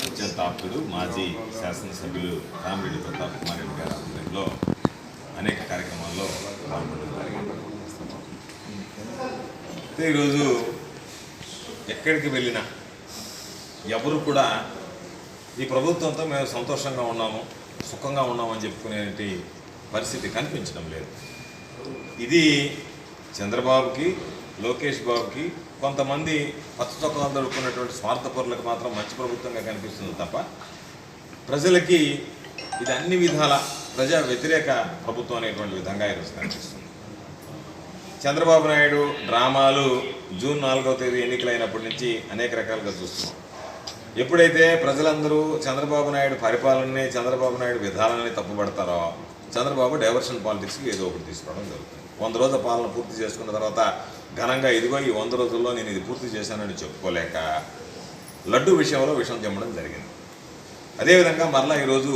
నాకు అత్యంత మాజీ శాసనసభ్యులు రామిరెడ్డి ప్రతాప్ కుమార్ రెడ్డి గారి ఆధ్వర్యంలో అనేక కార్యక్రమాల్లో పాల్గొనడం జరిగింది. అయితే ఈరోజు ఎక్కడికి వెళ్ళినా ఎవరు కూడా ఈ ప్రభుత్వంతో మేము సంతోషంగా ఉన్నాము సుఖంగా ఉన్నామని చెప్పుకునేటి పరిస్థితి కనిపించడం లేదు. ఇది చంద్రబాబుకి లోకేష్ బాబుకి కొంతమంది పచ్చ చొక్కాలు దొరుకుతున్నటువంటి స్వార్థపరులకు మాత్రం మంచి ప్రభుత్వంగా కనిపిస్తుంది తప్ప ప్రజలకి ఇది అన్ని విధాల ప్రజా వ్యతిరేక ప్రభుత్వం అనేటువంటి విధంగా ఈరోజు కనిపిస్తుంది. చంద్రబాబు నాయుడు డ్రామాలు జూన్ నాలుగవ తేదీ ఎన్నికలైనప్పటి నుంచి అనేక రకాలుగా చూస్తున్నాం. ఎప్పుడైతే ప్రజలందరూ చంద్రబాబు నాయుడు పరిపాలనని చంద్రబాబు నాయుడు విధానాన్ని తప్పుపడతారో చంద్రబాబు డైవర్షన్ పాలిటిక్స్కి ఏదో ఒకటి తీసుకోవడం జరుగుతుంది. వంద రోజుల పాలన పూర్తి చేసుకున్న తర్వాత ఘనంగా ఇదిగో ఈ వంద రోజుల్లో నేను ఇది పూర్తి చేశానని చెప్పుకోలేక లడ్డు విషయంలో విషం చెమ్మడం జరిగింది. అదేవిధంగా మరలా ఈరోజు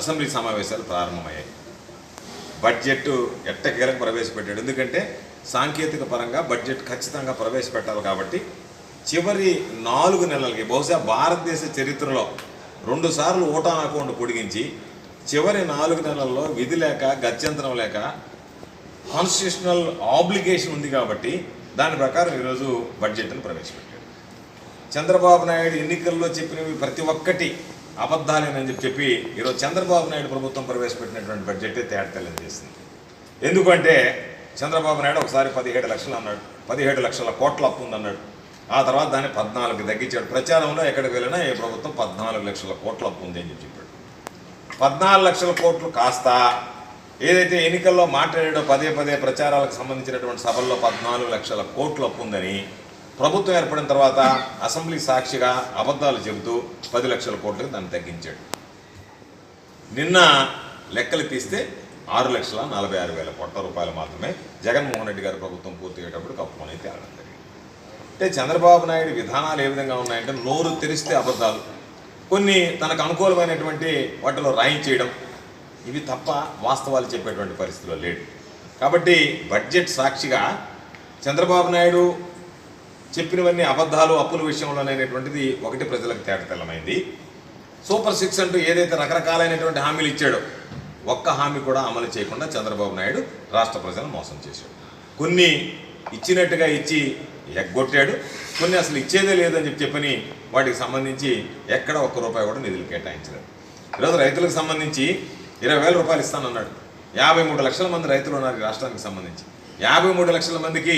అసెంబ్లీ సమావేశాలు ప్రారంభమయ్యాయి. బడ్జెట్ ఎట్టకేలకు ప్రవేశపెట్టాడు. ఎందుకంటే సాంకేతిక పరంగా బడ్జెట్ ఖచ్చితంగా ప్రవేశపెట్టాలి కాబట్టి చివరి నాలుగు నెలలకి బహుశా భారతదేశ చరిత్రలో రెండు సార్లు ఓటాన్ అకౌంట్ పొడిగించి చివరి నాలుగు నెలల్లో విధి లేక గత్యంతరం లేక కాన్స్టిట్యూషనల్ ఆబ్లిగేషన్ ఉంది కాబట్టి దాని ప్రకారం ఈరోజు బడ్జెట్ను ప్రవేశపెట్టాడు చంద్రబాబు నాయుడు ఎన్నికల్లో చెప్పినవి ప్రతి ఒక్కటి అబద్ధాలేనని చెప్పి చెప్పి ఈరోజు చంద్రబాబు నాయుడు ప్రభుత్వం ప్రవేశపెట్టినటువంటి బడ్జెటే తేటతెల్లం చేసింది. ఎందుకంటే చంద్రబాబు నాయుడు ఒకసారి పదిహేడు లక్షలు అన్నాడు. పదిహేడు లక్షల కోట్ల అప్పు ఉందన్నాడు. ఆ తర్వాత దాన్ని పద్నాలుగు తగ్గించాడు. ప్రచారంలో ఎక్కడికి వెళ్ళినా ఏ ప్రభుత్వం పద్నాలుగు లక్షల కోట్ల అప్పు ఉంది అని చెప్పి చెప్పాడు. పద్నాలుగు లక్షల కోట్లు కాస్త ఏదైతే ఎన్నికల్లో మాట్లాడాడో పదే పదే ప్రచారాలకు సంబంధించినటువంటి సభల్లో పద్నాలుగు లక్షల కోట్లు అప్పు ఉందని ప్రభుత్వం ఏర్పడిన తర్వాత అసెంబ్లీ సాక్షిగా అబద్ధాలు చెబుతూ పది లక్షల కోట్లకు దాన్ని తగ్గించాడు. నిన్న లెక్కలు తీస్తే ఆరు లక్షల నలభై ఆరు వేల కోట్ల రూపాయలు మాత్రమే జగన్మోహన్ రెడ్డి గారి ప్రభుత్వం పూర్తి అయ్యేటప్పుడు కప్పుకొని తేలడం జరిగింది. అంటే చంద్రబాబు నాయుడు విధానాలు ఏ విధంగా ఉన్నాయంటే నోరు తెరిస్తే అబద్ధాలు. కొన్ని తనకు అనుకూలమైనటువంటి వాటిలో రాయించేయడం ఇవి తప్ప వాస్తవాలు చెప్పేటువంటి పరిస్థితిలో లేడు. కాబట్టి బడ్జెట్ సాక్షిగా చంద్రబాబు నాయుడు చెప్పినవన్నీ అబద్ధాలు అప్పుల విషయంలోనేటువంటిది ఒకటి ప్రజలకు తేటతెల్లమైంది సూపర్ సిక్స్ అంటూ ఏదైతే రకరకాలైనటువంటి హామీలు ఇచ్చాడో ఒక్క హామీ కూడా అమలు చేయకుండా చంద్రబాబు నాయుడు రాష్ట్ర ప్రజలను మోసం చేశాడు. కొన్ని ఇచ్చినట్టుగా ఇచ్చి ఎగ్గొట్టాడు కొన్ని అసలు ఇచ్చేదే లేదని చెప్పి చెప్పని వాటికి సంబంధించి ఎక్కడ ఒక్క రూపాయి కూడా నిధులు కేటాయించలేదు. ఈరోజు రైతులకు సంబంధించి ఇరవై వేల రూపాయలు ఇస్తానన్నాడు. యాభై మూడు లక్షల మంది రైతులు ఉన్నారు ఈ రాష్ట్రానికి సంబంధించి. యాభై మూడు లక్షల మందికి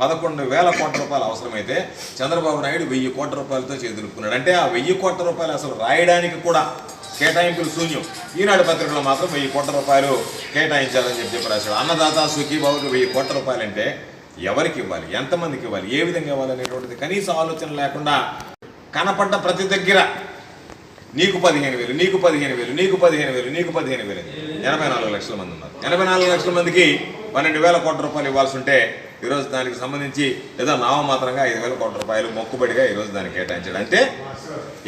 పదకొండు వేల కోట్ల రూపాయలు అవసరమైతే చంద్రబాబు నాయుడు వెయ్యి కోట్ల రూపాయలతో చేదురుకున్నాడు అంటే ఆ వెయ్యి కోట్ల రూపాయలు అసలు రాయడానికి కూడా కేటాయింపులు శూన్యం. ఈనాడు పత్రికలో మాత్రం వెయ్యి కోట్ల రూపాయలు కేటాయించాలని చెప్పి చెప్పి రాశాడు. అన్నదాత సుఖీబాబుకి వెయ్యి కోట్ల రూపాయలు అంటే ఎవరికి ఇవ్వాలి? ఎంతమందికి ఇవ్వాలి? ఏ విధంగా ఇవ్వాలి అనేటువంటిది కనీస ఆలోచన లేకుండా కనపడ్డ ప్రతి దగ్గర నీకు పదిహేను వేలు నీకు పదిహేను వేలు నీకు పదిహేను వేలు నీకు పదిహేను వేలు ఎనభై నాలుగు లక్షల మంది ఉన్నారు. ఎనభై నాలుగు లక్షల మందికి పన్నెండు వేల కోట్ల రూపాయలు ఇవ్వాల్సి ఉంటే ఈరోజు దానికి సంబంధించి ఏదో నామమాత్రంగా ఐదు వేల కోట్ల రూపాయలు మొక్కుబడిగా ఈరోజు దానికి కేటాయించాడు. అంటే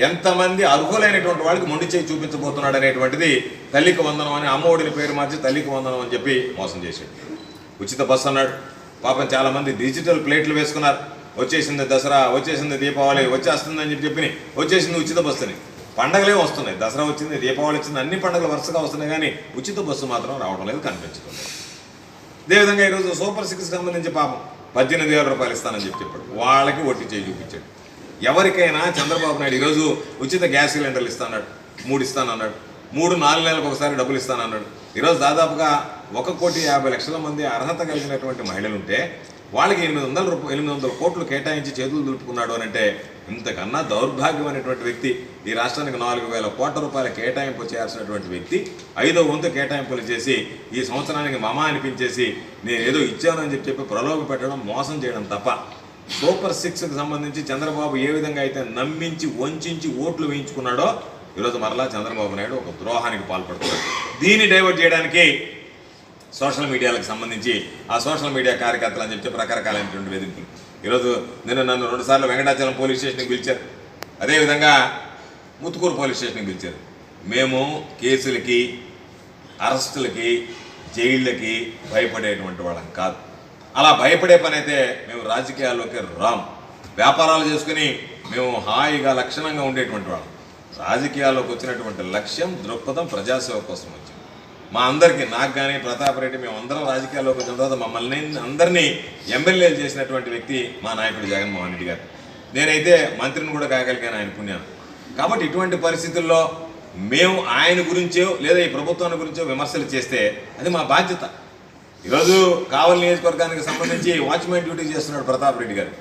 ఎంతమంది అర్హులైనటువంటి వాళ్ళకి మొండి చేయి చూపించబోతున్నాడు అనేటువంటిది తల్లికి వందనం అని అమ్మఒడిని పేరు మార్చి తల్లికి వందనం అని చెప్పి మోసం చేశాడు. ఉచిత బస్సు అన్నాడు. పాపం చాలా మంది డిజిటల్ ప్లేట్లు వేసుకున్నారు. వచ్చేసింది దసరా వచ్చేసింది దీపావళి వచ్చేస్తుంది అని చెప్పి చెప్పి వచ్చేసింది ఉచిత బస్సుని. పండగలే వస్తున్నాయి. దసరా వచ్చింది దీపావళి వచ్చింది అన్ని పండుగలు వరుసగా వస్తున్నాయి కానీ ఉచిత బస్సు మాత్రం రావడం లేదు కనిపించడం లేదు. అదేవిధంగా ఈరోజు సూపర్ సిక్స్ సంబంధించి పాపం పద్దెనిమిది వేల రూపాయలు ఇస్తానని చెప్పి చెప్పాడు. వాళ్ళకి ఒట్టి చేయి చూపించాడు. ఎవరికైనా చంద్రబాబు నాయుడు ఈరోజు ఉచిత గ్యాస్ సిలిండర్లు ఇస్తానన్నాడు మూడు ఇస్తానన్నాడు మూడు నాలుగు నెలలకు ఒకసారి డబ్బులు ఇస్తానన్నాడు. ఈరోజు దాదాపుగా ఒక కోటి యాభై లక్షల మంది అర్హత కలిగినటువంటి మహిళలు ఉంటే వాళ్ళకి ఎనిమిది వందల రూపాయలు ఎనిమిది వందల కోట్లు కేటాయించి చేతులు దులుపుకున్నాడు అని అంటే ఇంతకన్నా దౌర్భాగ్యమైనటువంటి వ్యక్తి ఈ రాష్ట్రానికి నాలుగు వేల కోట్ల రూపాయల కేటాయింపు చేయాల్సినటువంటి వ్యక్తి ఐదో వంతు కేటాయింపులు చేసి ఈ సంవత్సరానికి మమ అనిపించేసి నేను ఏదో ఇచ్చానని చెప్పి చెప్పి ప్రలోభ పెట్టడం మోసం చేయడం తప్ప. సూపర్ సిక్స్కి సంబంధించి చంద్రబాబు ఏ విధంగా అయితే నమ్మించి వంచి ఓట్లు వేయించుకున్నాడో ఈరోజు మరలా చంద్రబాబు నాయుడు ఒక ద్రోహానికి పాల్పడుతున్నాడు. దీన్ని డైవర్ట్ చేయడానికి సోషల్ మీడియాలకు సంబంధించి ఆ సోషల్ మీడియా కార్యకర్తలు అని చెప్పి రకరకాలైనటువంటి వేదికలు. ఈరోజు నిన్న నన్ను రెండుసార్లు వెంకటాచలం పోలీస్ స్టేషన్కి పిలిచారు. అదేవిధంగా ముత్తుకూరు పోలీస్ స్టేషన్కి పిలిచారు. మేము కేసులకి అరెస్టులకి జైళ్ళకి భయపడేటువంటి వాళ్ళం కాదు. అలా భయపడే పని అయితే మేము రాజకీయాల్లోకి రాం. వ్యాపారాలు చేసుకుని మేము హాయిగా లక్షణంగా ఉండేటువంటి వాళ్ళం. రాజకీయాల్లోకి వచ్చినటువంటి లక్ష్యం దృక్పథం ప్రజాసేవ కోసం వచ్చింది. మా అందరికీ నాకు కానీ ప్రతాప్ రెడ్డి మేము అందరం రాజకీయాల్లోకి వచ్చిన తర్వాత మమ్మల్ని అందరినీ ఎమ్మెల్యేలు చేసినటువంటి వ్యక్తి మా నాయకుడు జగన్మోహన్ రెడ్డి గారు. నేనైతే మంత్రిని కూడా కాగలిగాను ఆయన పుణ్యం కాబట్టి ఇటువంటి పరిస్థితుల్లో మేము ఆయన గురించో లేదా ఈ ప్రభుత్వాన్ని గురించో విమర్శలు చేస్తే అది మా బాధ్యత. ఈరోజు కావలి నియోజకవర్గానికి సంబంధించి వాచ్మెన్ డ్యూటీ చేస్తున్నాడు ప్రతాప్ రెడ్డి గారు.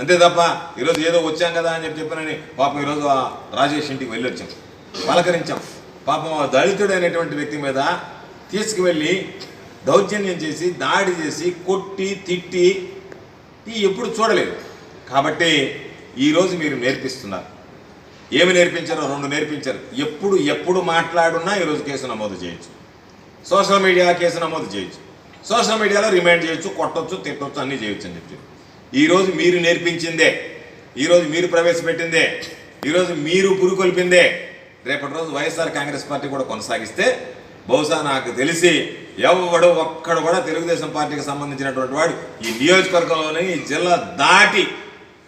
అంతే తప్ప ఈరోజు ఏదో వచ్చాం కదా అని చెప్పి చెప్పానని పాపం ఈరోజు ఆ రాజేష్ ఇంటికి వెళ్ళి వచ్చాం పలకరించాం. పాపం దళితుడైనటువంటి దళితుడు అనేటువంటి వ్యక్తి మీద తీసుకువెళ్ళి దౌర్జన్యం చేసి దాడి చేసి కొట్టి తిట్టి ఈ ఎప్పుడు చూడలేదు. కాబట్టి ఈరోజు మీరు నేర్పిస్తున్నారు. ఏమి నేర్పించారో రెండు నేర్పించారు. ఎప్పుడు ఎప్పుడు మాట్లాడున్నా ఈరోజు కేసు నమోదు చేయొచ్చు. సోషల్ మీడియా కేసు నమోదు చేయొచ్చు. సోషల్ మీడియాలో రిమైండ్ చేయొచ్చు కొట్టొచ్చు తిట్టొచ్చు అన్నీ చేయొచ్చు అని చెప్పి ఈరోజు మీరు నేర్పించిందే. ఈరోజు మీరు ప్రవేశపెట్టిందే. ఈరోజు మీరు పురుకొల్పిందే రేపటి రోజు వైఎస్ఆర్ కాంగ్రెస్ పార్టీ కూడా కొనసాగిస్తే బహుశా నాకు తెలిసి ఎవడు ఒక్కడు కూడా తెలుగుదేశం పార్టీకి సంబంధించినటువంటి వాడు ఈ నియోజకవర్గంలోని ఈ జిల్లా దాటి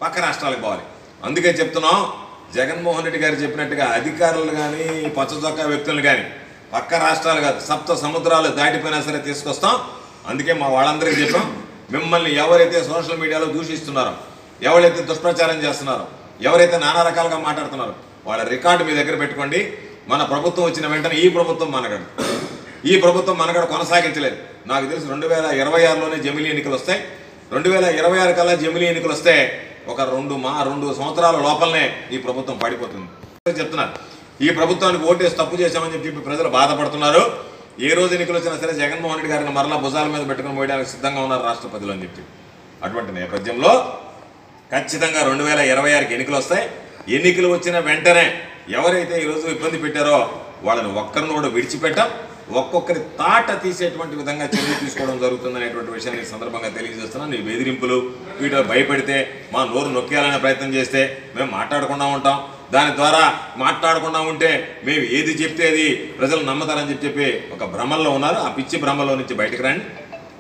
పక్క రాష్ట్రాలకు పోవాలి. అందుకే చెప్తున్నాం జగన్మోహన్ రెడ్డి గారు చెప్పినట్టుగా అధికారులు కానీ పచ్చచొక్కా వ్యక్తులు కానీ పక్క రాష్ట్రాలు కాదు సప్త సముద్రాలు దాటిపోయినా సరే తీసుకొస్తాం. అందుకే మా వాళ్ళందరికీ చెప్పాం మిమ్మల్ని ఎవరైతే సోషల్ మీడియాలో దూషిస్తున్నారో ఎవరైతే దుష్ప్రచారం చేస్తున్నారో ఎవరైతే నానా రకాలుగా మాట్లాడుతున్నారో వాళ్ళ రికార్డు మీ దగ్గర పెట్టుకోండి. మన ప్రభుత్వం వచ్చిన వెంటనే ఈ ప్రభుత్వం మనగడు. ఈ ప్రభుత్వం మనగడ కొనసాగించలేదు. నాకు తెలిసి రెండు వేల ఇరవై ఆరులోనే జమిలీ ఎన్నికలు వస్తాయి. రెండు వేల ఇరవై ఆరు కల్లా జమిలీ ఎన్నికలు వస్తే ఒక రెండు మా రెండు సంవత్సరాల లోపలనే ఈ ప్రభుత్వం పడిపోతుంది. చెప్తున్నారు ఈ ప్రభుత్వానికి ఓటేసి తప్పు చేశామని చెప్పి ప్రజలు బాధపడుతున్నారు. ఏ రోజు ఎన్నికలు వచ్చినా సరే జగన్మోహన్ రెడ్డి గారిని మరలా భుజాల మీద పెట్టుకుని పోయడానికి సిద్ధంగా ఉన్నారు రాష్ట్రపతిలో అని చెప్పి. అటువంటి నేపథ్యంలో ఖచ్చితంగా రెండు వేల ఇరవై ఆరుకి ఎన్నికలు వస్తాయి. ఎన్నికలు వచ్చిన వెంటనే ఎవరైతే ఈరోజు ఇబ్బంది పెట్టారో వాళ్ళని ఒక్కరిని కూడా విడిచిపెట్టాం ఒక్కొక్కరి తాట తీసేటువంటి విధంగా చర్యలు తీసుకోవడం జరుగుతుంది అనేటువంటి విషయాన్ని సందర్భంగా తెలియజేస్తున్నాను. నీ బెదిరింపులు వీటిలో భయపెడితే మా నోరు నొక్కేయాలనే ప్రయత్నం చేస్తే మేము మాట్లాడకుండా ఉంటాం. దాని ద్వారా మాట్లాడకుండా ఉంటే మేము ఏది చెప్తే అది ప్రజలు నమ్మతారని చెప్పి చెప్పి ఒక భ్రమల్లో ఉన్నారు. ఆ పిచ్చి భ్రమలో నుంచి బయటకు రండి.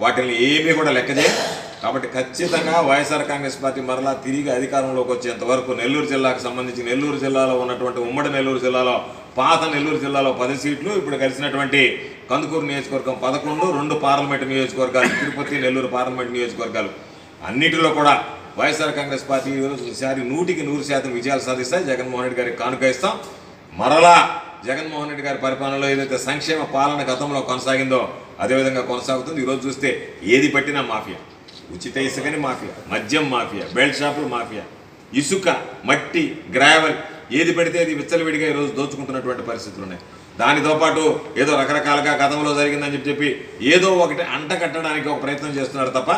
వాటిని ఏమీ కూడా లెక్క చేయం కాబట్టి ఖచ్చితంగా వైఎస్ఆర్ కాంగ్రెస్ పార్టీ మరలా తిరిగి అధికారంలోకి వచ్చేంత వరకు నెల్లూరు జిల్లాకు సంబంధించి నెల్లూరు జిల్లాలో ఉన్నటువంటి ఉమ్మడి నెల్లూరు జిల్లాలో పాత నెల్లూరు జిల్లాలో పది సీట్లు ఇప్పుడు కలిసినటువంటి కందుకూరు నియోజకవర్గం పదకొండు రెండు పార్లమెంటు నియోజకవర్గాలు తిరుపతి నెల్లూరు పార్లమెంట్ నియోజకవర్గాలు. అన్నిటిలో కూడా వైఎస్ఆర్ కాంగ్రెస్ పార్టీ ఈసారి నూటికి నూరు శాతం విజయాలు సాధిస్తాయి. జగన్మోహన్ రెడ్డి గారికి కానుక ఇస్తాం. మరలా జగన్మోహన్ రెడ్డి గారి పరిపాలనలో ఏదైతే సంక్షేమ పాలన గతంలో కొనసాగిందో అదేవిధంగా కొనసాగుతుంది. ఈరోజు చూస్తే ఏది పట్టినా మాఫియా. ఉచిత ఇసుకని మాఫియా మద్యం మాఫియా బెల్ట్ షాపులు మాఫియా ఇసుక మట్టి గ్రావెల్ ఏది పెడితే అది విచ్చలవిడిగా ఈరోజు దోచుకుంటున్నటువంటి పరిస్థితులు ఉన్నాయి. దానితో పాటు ఏదో రకరకాలుగా గతంలో జరిగిందని చెప్పి చెప్పి ఏదో ఒకటి అంట కట్టడానికి ఒక ప్రయత్నం చేస్తున్నారు తప్ప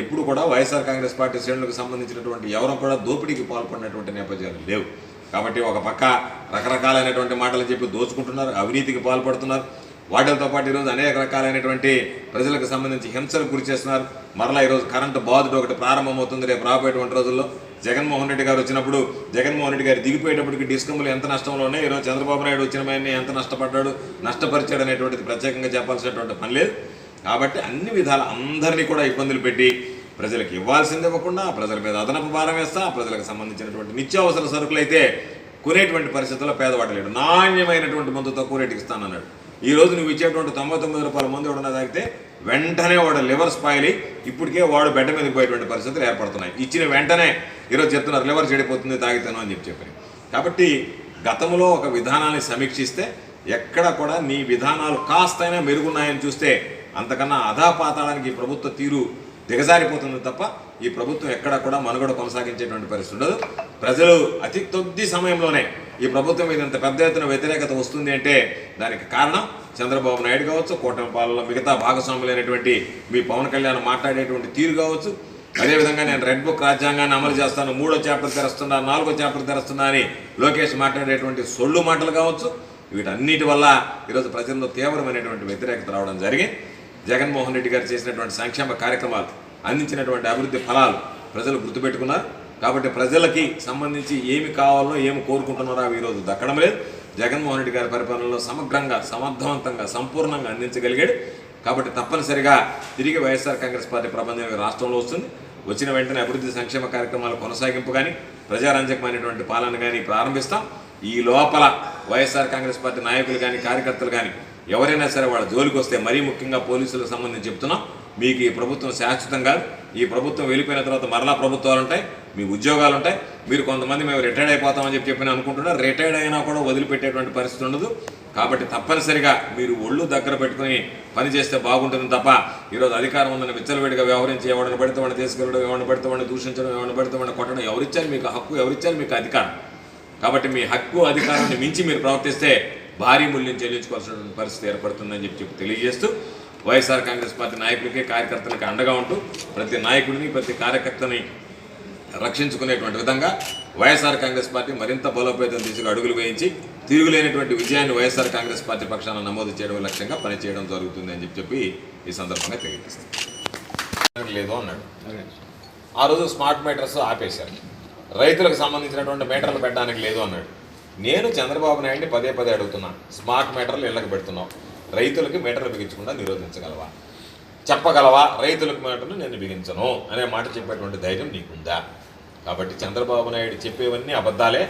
ఎప్పుడు కూడా వైఎస్ఆర్ కాంగ్రెస్ పార్టీ శ్రేణులకు సంబంధించినటువంటి ఎవరు కూడా దోపిడీకి పాల్పడినటువంటి నేపథ్యాలు లేవు. కాబట్టి ఒక పక్క రకరకాలైనటువంటి మాటలు చెప్పి దోచుకుంటున్నారు అవినీతికి పాల్పడుతున్నారు. వాటితో పాటు ఈరోజు అనేక రకాలైనటువంటి ప్రజలకు సంబంధించి హింసలకు గురి చేస్తున్నారు. మరలా ఈరోజు కరెంటు బాధుడు ఒకటి ప్రారంభమవుతుంది. రేపు రాబోయేటువంటి రోజుల్లో జగన్మోహన్ రెడ్డి గారు వచ్చినప్పుడు జగన్మోహన్ రెడ్డి గారు దిగిపోయేటప్పటికి డిస్కమ్లు ఎంత నష్టంలో ఉన్నాయి? ఈరోజు చంద్రబాబు నాయుడు వచ్చిన ఆయన ఎంత నష్టపడ్డాడు? నష్టపరిచాడు అనేటువంటిది ప్రత్యేకంగా చెప్పాల్సినటువంటి పని లేదు. కాబట్టి అన్ని విధాల అందరినీ కూడా ఇబ్బందులు పెట్టి ప్రజలకు ఇవ్వాల్సింది ఇవ్వకుండా ప్రజల మీద అదనపు భారం వేస్తా ప్రజలకు సంబంధించినటువంటి నిత్యావసర సరుకులు అయితే కొనేటువంటి పరిస్థితుల్లో పేదవాడు లేడు. నాణ్యమైనటువంటి మందు తక్కువ రేటుకి ఇస్తానన్నాడు. ఈ రోజు నువ్వు ఇచ్చేటువంటి తొంభై తొమ్మిది రూపాయల మందు ఎవడన్నా తాగితే వెంటనే వాడు లివర్ స్పాయిల్ అయ్యి ఇప్పటికే వాడు బెడ్డ మీదకి పోయేటువంటి పరిస్థితులు ఏర్పడుతున్నాయి. ఇచ్చిన వెంటనే ఈరోజు చెప్తున్నారు లివర్ చెడిపోతుంది తాగితేనో అని చెప్పి చెప్పారు కాబట్టి గతంలో ఒక విధానాన్ని సమీక్షిస్తే ఎక్కడ కూడా నీ విధానాలు కాస్తైనా మెరుగున్నాయని చూస్తే అంతకన్నా అధాపాతాడానికి ప్రభుత్వ తీరు దిగజారిపోతుంది తప్ప ఈ ప్రభుత్వం ఎక్కడ కూడా మనుగడ కొనసాగించేటువంటి పరిస్థితి ఉండదు. ప్రజలు అతి కొద్ది సమయంలోనే ఈ ప్రభుత్వం మీద ఇంత పెద్ద ఎత్తున వ్యతిరేకత వస్తుంది అంటే దానికి కారణం చంద్రబాబు నాయుడు కావచ్చు కూటమి పాలనలో మిగతా భాగస్వాములైనటువంటి మీ పవన్ కళ్యాణ్ మాట్లాడేటువంటి తీరు కావచ్చు. అదేవిధంగా నేను రెడ్ బుక్ రాజ్యాంగాన్ని అమలు చేస్తాను మూడో చాప్టర్ తెరుస్తున్నా నాలుగో చాప్టర్ తెరుస్తున్నా అని లోకేష్ మాట్లాడేటువంటి సొళ్ళు మాటలు కావచ్చు. వీటన్నిటి వల్ల ఈరోజు ప్రజల్లో తీవ్రమైనటువంటి వ్యతిరేకత రావడం జరిగింది. జగన్మోహన్ రెడ్డి గారు చేసినటువంటి సంక్షేమ కార్యక్రమాలు అందించినటువంటి అభివృద్ధి ఫలాలు ప్రజలు గుర్తుపెట్టుకున్నారు. కాబట్టి ప్రజలకి సంబంధించి ఏమి కావాలో ఏమి కోరుకుంటున్నారో అవి ఈరోజు దక్కడం లేదు. జగన్మోహన్ రెడ్డి గారి పరిపాలనలో సమగ్రంగా సమర్థవంతంగా సంపూర్ణంగా అందించగలిగాడు. కాబట్టి తప్పనిసరిగా తిరిగి వైఎస్ఆర్ కాంగ్రెస్ పార్టీ ప్రబంధం రాష్ట్రంలో వస్తుంది. వచ్చిన వెంటనే అభివృద్ధి సంక్షేమ కార్యక్రమాల కొనసాగింపు కానీ ప్రజారంజకమైనటువంటి పాలన కానీ ప్రారంభిస్తాం. ఈ లోపల వైఎస్ఆర్ కాంగ్రెస్ పార్టీ నాయకులు కానీ కార్యకర్తలు కానీ ఎవరైనా సరే వాళ్ళ జోలికి వస్తే మరీ ముఖ్యంగా పోలీసులకు సంబంధించి చెప్తున్నాం మీకు ఈ ప్రభుత్వం శాశ్వతం కాదు. ఈ ప్రభుత్వం వెళ్ళిపోయిన తర్వాత మరలా ప్రభుత్వాలు ఉంటాయి మీ ఉద్యోగాలు ఉంటాయి. మీరు కొంతమంది మేము రిటైర్డ్ అయిపోతామని చెప్పి చెప్పి అనుకుంటున్నారు రిటైర్డ్ అయినా కూడా వదిలిపెట్టేటువంటి పరిస్థితి ఉండదు. కాబట్టి తప్పనిసరిగా మీరు ఒళ్ళు దగ్గర పెట్టుకుని పని చేస్తే బాగుంటుంది తప్ప ఈరోజు అధికారం ఉందని విచ్చలవిడిగా వ్యవహరించి ఎవరిని పెడితే వాడిని తీసుకెళ్ళడం ఎవరిని పెడితే వాడిని దూషించడం ఎవరిని పెడితే వాడిని కొట్టడం ఎవరిచ్చారు మీకు హక్కు ఎవరిచ్చారు మీకు అధికారం. కాబట్టి మీ హక్కు అధికారాన్ని మించి మీరు ప్రవర్తిస్తే భారీ మూల్యం చెల్లించుకోవాల్సిన పరిస్థితి ఏర్పడుతుందని చెప్పి చెప్పి తెలియజేస్తూ వైఎస్ఆర్ కాంగ్రెస్ పార్టీ నాయకులకే కార్యకర్తలకి అండగా ఉంటూ ప్రతి నాయకుడిని ప్రతి కార్యకర్తని రక్షించుకునేటువంటి విధంగా వైఎస్ఆర్ కాంగ్రెస్ పార్టీ మరింత బలోపేతం దిశగా అడుగులు వేయించి తిరుగులేనటువంటి విజయాన్ని వైఎస్ఆర్ కాంగ్రెస్ పార్టీ పక్షాన నమోదు చేయడం లక్ష్యంగా పనిచేయడం జరుగుతుంది అని చెప్పి చెప్పి ఈ సందర్భంగా తెలియజేస్తాను. లేదు అన్నాడు. ఆ రోజు స్మార్ట్ మీటర్స్ ఆపేశారు. రైతులకు సంబంధించినటువంటి మీటర్లు పెట్టడానికి లేదు అన్నాడు. నేను చంద్రబాబు నాయుడిని పదే పదే అడుగుతున్నా. స్మార్ట్ మీటర్లు ఇళ్ళకి పెడుతున్నావు. రైతులకి మీటర్లు బిగించకుండా నిరోధించగలవా? చెప్పగలవా? రైతులకు మీటర్లు నేను బిగించను అనే మాట చెప్పేటువంటి ధైర్యం నీకుందా? కాబట్టి చంద్రబాబు నాయుడు చెప్పేవన్నీ అబద్ధాలే.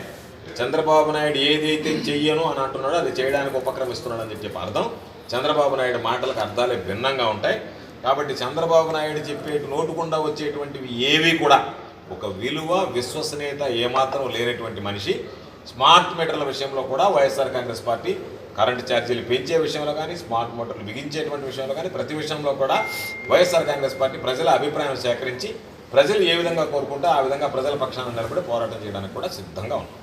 చంద్రబాబు నాయుడు ఏదైతే చెయ్యను అని అంటున్నాడో అది చేయడానికి ఉపక్రమిస్తున్నాడు అని చెప్పి అర్థం. చంద్రబాబు నాయుడు మాటలకు అర్థాలే భిన్నంగా ఉంటాయి. కాబట్టి చంద్రబాబు నాయుడు చెప్పే నోటుకుండా వచ్చేటువంటివి ఏవి కూడా ఒక విలువ విశ్వసనీయత ఏమాత్రం లేనటువంటి మనిషి స్మార్ట్ మీటర్ల విషయంలో కూడా వైఎస్ఆర్ కాంగ్రెస్ పార్టీ కరెంటు ఛార్జీలు పెంచే విషయంలో కానీ స్మార్ట్ మీటర్లు బిగించేటువంటి విషయంలో కానీ ప్రతి విషయంలో కూడా వైఎస్ఆర్ కాంగ్రెస్ పార్టీ ప్రజల అభిప్రాయం సేకరించి ప్రజలు ఏ విధంగా కోరుకుంటే ఆ విధంగా ప్రజల పక్షాన నిలబడి పోరాటం చేయడానికి కూడా సిద్ధంగా ఉన్నాం.